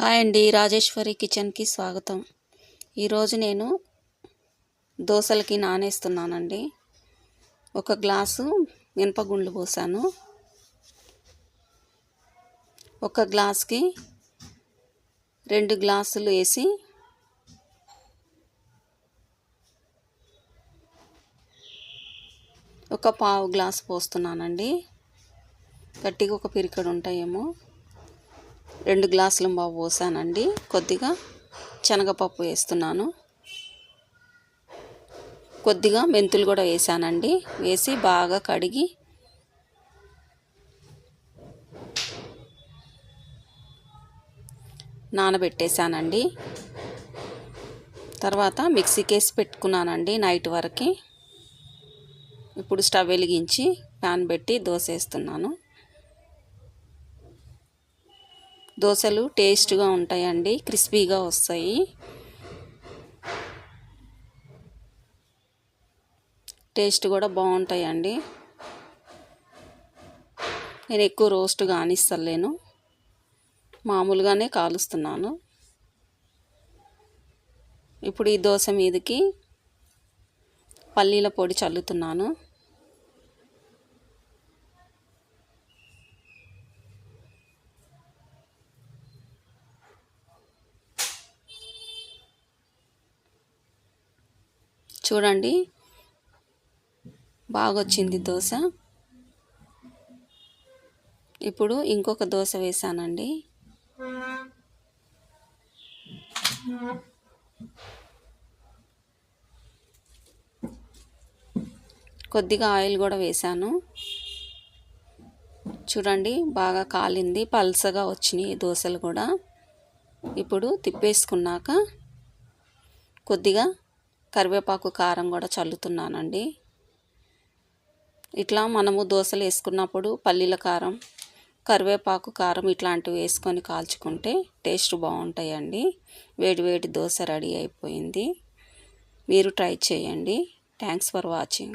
Hi అండి రాజేశ్వరి కిచెన్కి స్వాగతం. ఈరోజు నేను దోశలకి నానేస్తున్నానండి. ఒక గ్లాసు మినపగుండ్లు పోసాను. ఒక గ్లాస్కి రెండు గ్లాసులు వేసి ఒక పావు గ్లాస్ పోస్తున్నానండి. గట్టిగా ఒక పిరికడు ఉంటాయేమో. రెండు గ్లాసులు బాబు పోసానండి. కొద్దిగా శనగపప్పు వేస్తున్నాను. కొద్దిగా మెంతులు కూడా వేసానండి. వేసి బాగా కడిగి నానబెట్టేశానండి తర్వాత మిక్సీకి వేసి పెట్టుకున్నానండి నైట్ వరకు. ఇప్పుడు స్టవ్ వెలిగించి ప్యాన్ పెట్టి దోశ వేస్తున్నాను. దోశలు టేస్ట్గా ఉంటాయండి క్రిస్పీగా వస్తాయి. టేస్ట్ కూడా బాగుంటాయండి. నేను ఎక్కువ రోస్ట్ కానిస్తలేను మామూలుగానే కాలుస్తున్నాను. ఇప్పుడు ఈ దోశ మీదకి పల్లీల పొడి చల్లుతున్నాను. చూడండి. బాగా వచ్చింది దోశ. ఇప్పుడు ఇంకొక దోశ వేసానండి. కొద్దిగా ఆయిల్ కూడా వేసాను. చూడండి బాగా కాలింది పల్సగా వచ్చినాయి దోశలు కూడా. ఇప్పుడు తిప్పేసుకున్నాక కొద్దిగా కరివేపాకు కారం కూడా చల్లుతున్నానండి. ఇట్లా మనము దోశలు వేసుకున్నప్పుడు పల్లీల కారం కరివేపాకు కారం ఇట్లాంటివి వేసుకొని కాల్చుకుంటే టేస్ట్ బాగుంటాయండి. వేడి వేడి దోశ రెడీ అయిపోయింది. మీరు ట్రై చేయండి. Thanks for watching.